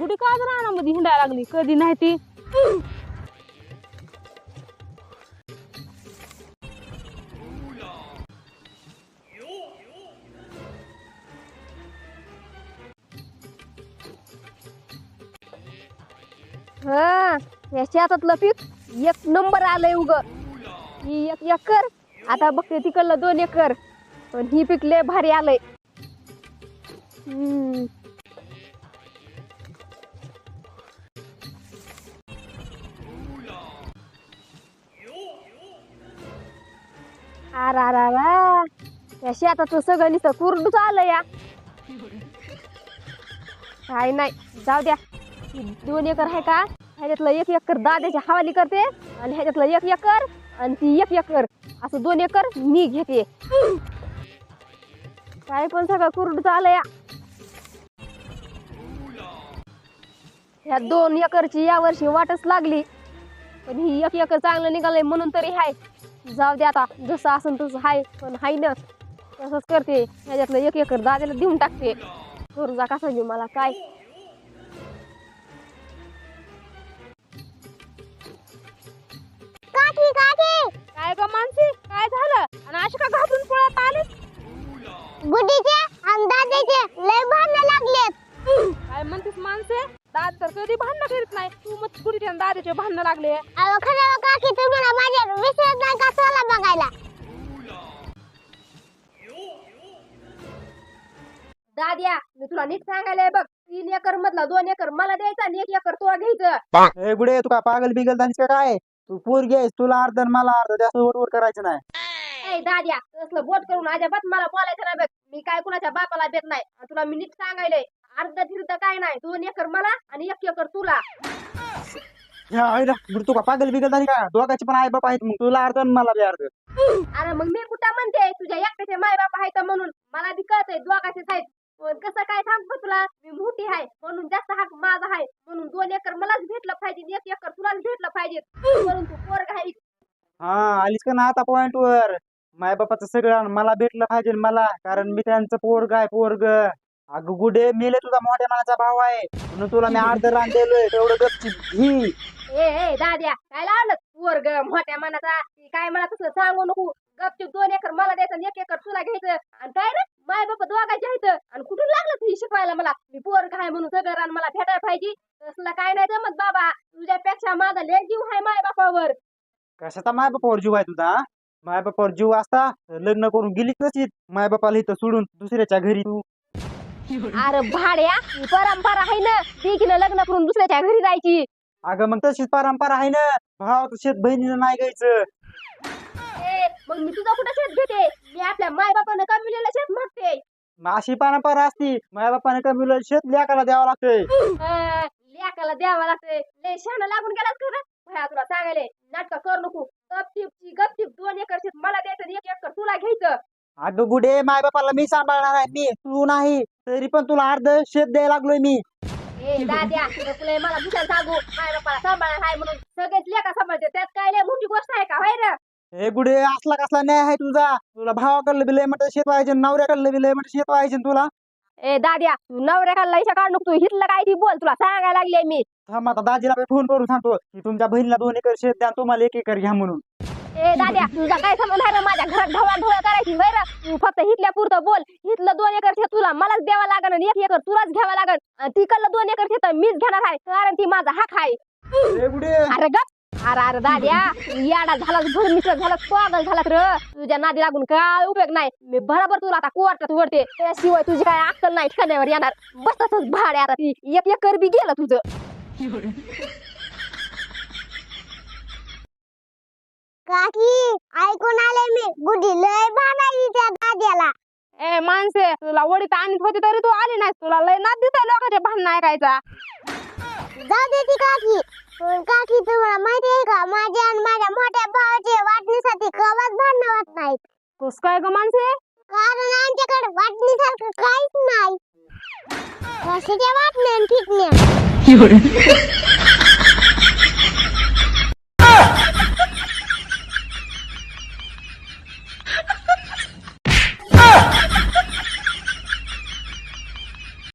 गुढी का रानामध्ये हिंडायला लागली? कधी नाही ती. हा या शेतातलं पीक एक नंबर आलंय उग. ही एक एकर आता बघते तिकडलं दोन एकर. पण ही पीक लय भारी आलंय. हम्म. अरा रा रा या शेताचं सगळं नुसतं कुरडूच आलं या. काय नाही. जाऊ द्या. दोन एकर आहे का? ह्याच्यातलं एक एकर दाद्याच्या हवाली करते आणि ह्याच्यातलं एक एकर आणि ती एक एकर. असं दोन एकर मी घेते. काय पण सगळं कुरडूच आलं या. ह्या दोन एकरची या वर्षी वाटच लागली. पण ही एक एकर चांगलं निघालंय म्हणून तरी हाय. जाऊ दे आता जसं असन तसं हाय पण हाय ना. तसंच करते. ह्याच्यातलं एक एकर दाद्याला देऊन टाकते. करू जा कसा बी मला काय? काकी काकी! काय ग मानसी? काय झालं? आणि अशी का घाबरून पळत आली गुडीचे आणि लय भांडण लागलेत काय म्हणतेस माणसे दाद तर कधी भांडणं करीत नाही. तू मग गुढीचे आणि दादाचे भांडणं लागले. अहो खरं काकी तुम्हाला माझ्या विसरत नाही का चला बघायला? दाद्या मी तुला नीट सांगायला बघ. तीन एकर मधला दोन एकर मला द्यायचा आणि एक एकर तुला घ्यायचं. ए गुडे तू काय पागल बिगल झालीस का काय? तू पोरगी आहेस तुला अर्ध आणि मला अर्ध जास्त वट वट करायचं नाही. ए दाद्या तसलं बोट करून अजिबात मला बोलायचं नाही बघ. मी काय कुणाच्या बापाला देत नाही. आणि तुला मी नीट सांगायले अर्ध तिर्ध काय नाही. दोन एकर मला आणि एक एकर तुला. या आईला, गुडे तू का पागल बिगल झाली का? दोघांचे पण आई बाप आहेत. मग तुला अर्ध आणि मला बी अर्ध. अरे मग मी कुठं म्हणते? तुझ्या एकट्याचे माय बाप आहेत म्हणून. मला बी कळतंय दोघांचेच आहेत. पण कसं काय सांगतो तुला? मी मोठी आहे. म्हणून जास्त हक माझा आहे. म्हणून दोन एकर मलाच भेटलं पाहिजे एक एकर तुलाच भेटलं पाहिजे. म्हणून तू पोरग आहे. हा आलीस का ना आता पॉइंट वर? माय बापाचं सगळं मला भेटलं पाहिजे मला. कारण मी त्यांचं पोरग आहे पोरग. अगं गुडे मेले तुझा मोठ्या मनाचा भाव आहे. म्हणून तुला मी अर्ध रान दिलोय तेवढं गपची घी ए ए दाद्या काय लावलं? पोरग मोठ्या मनाचा. ती काय मला तसं सांगू नको. गपचूप दोन एकर मला द्यायचं आणि एक एकर तुला घ्यायचं. आणि काय रे? माय बाप दोघांचे आहेत. आणि कुठून लागलं तुझी शिकवायला मला? मी पोरग आहे म्हणून सगळं रान मला भेटायला पाहिजे. तसलं काय नाही जमत बाबा. तुझ्यापेक्षा माझा लय जीव आहे माय बापावर. कशाचा माय बापावर जीव आहे तुझा? माय बापावर जीव असता लग्न करून गेलीच नसती माय बापाला इथं सोडून दुसऱ्याच्या घरी तू अरे भाड्या ही परंपरा आहे ना. तिकीनं लग्न करून दुसऱ्याच्या घरी जायची. अगं मग तशीच परंपरा आहे ना. भावाचं शेत बहिणीनं नाही घ्यायचं. ए, मग मी तुझा कुठं शेत घेते? मी आपल्या माय बापानं कमविलेलं शेत मागते. मग अशी परंपरा असती. माय बापाने कमी शेत लेकाला द्यावं लागतंय. अं, लेकाला द्यावं लागते लय शहाणा लागून गेलास का रे? भया तुला सांगायले नाटक करू नको. गपचिपची गपचिप दोन एकर शेत मला द्यायचं आणि एक एकर तुला घ्यायचं. अगं गुडे माय बापाला मी सांभाळणार आहे. मी तू नाही. तरी पण तुला अर्ध शेत द्यायला लागलोय मी. ए दाद्या तुला मला सांगू. माय बापाला सांभाळणार आहे म्हणून. सगळेच लेका सांभाळते. त्यात काय लय मोठी गोष्ट आहे का? होय रे हे गुडे असला कसला न्याय आहे तुझा. तुला भावाकडलं बी लय म्हणतं शेत पाहिजे नवऱ्याकडलं बी लय म्हणतं शेत पाहिजे तुला. ए दाद्या तू नवऱ्या काढला इशा काढ नको तू. हितलं काय ती बोल तुला. सांगायला लागले मी. थांब आता दाजीला फोन करून सांगतो. की तुमच्या बहिणीला दोन एकर शेत द्या आणि तुम्हाला एक एकर घ्या म्हणून. ए दाद्या तुझा काय संबंध आहे रे? माझ्या घरात ढवळा ढवळ करायची होय रे? तू फक्त हितल्या पुरतं बोल. हितलं दोन एकर शेत तुला मलाच द्यावं लागन आणि एक एकर तुलाच घ्यावं लागन. आणि तिकडलं दोन एकर शेत मीच घेणार आहे कारण ती माझा हक आहे. हे गुडे अरे गप. अरे अरे दाद्या याडा झाला भरमिश्र झाला पागल झाला र. तुझ्या नादी लागून काय उपयोग नाही. मी बरोबर तुला आता कोर्टात वरते त्याशिवाय तुझी काय अक्कल नाही ठिकाण्यावर येणार. बस तसंच भाडे आता ती. एक एकर बी गेलं तुझं. काकी ऐकून आले मी. गुढी लय भानाई त्या दाद्याला. ए माणसे तुला वडीत आणत होती तरी तू आली नाही तुला लय नाद दिसाय लोकांचे भांडणं ऐकायचा. जाऊ दे ती काकी. पण काकी तुम्हाला माहिती आहे का? माझ्या आणि माझ्या मोठ्या भावाचे वाटणीसाठी कवाच भांडणं होत नाहीत. कस काय ग माणसे? कारण आमच्याकडे वाटणीसारखं काहीच नाही. कशाच्या वाटण्या आणि फिटण्या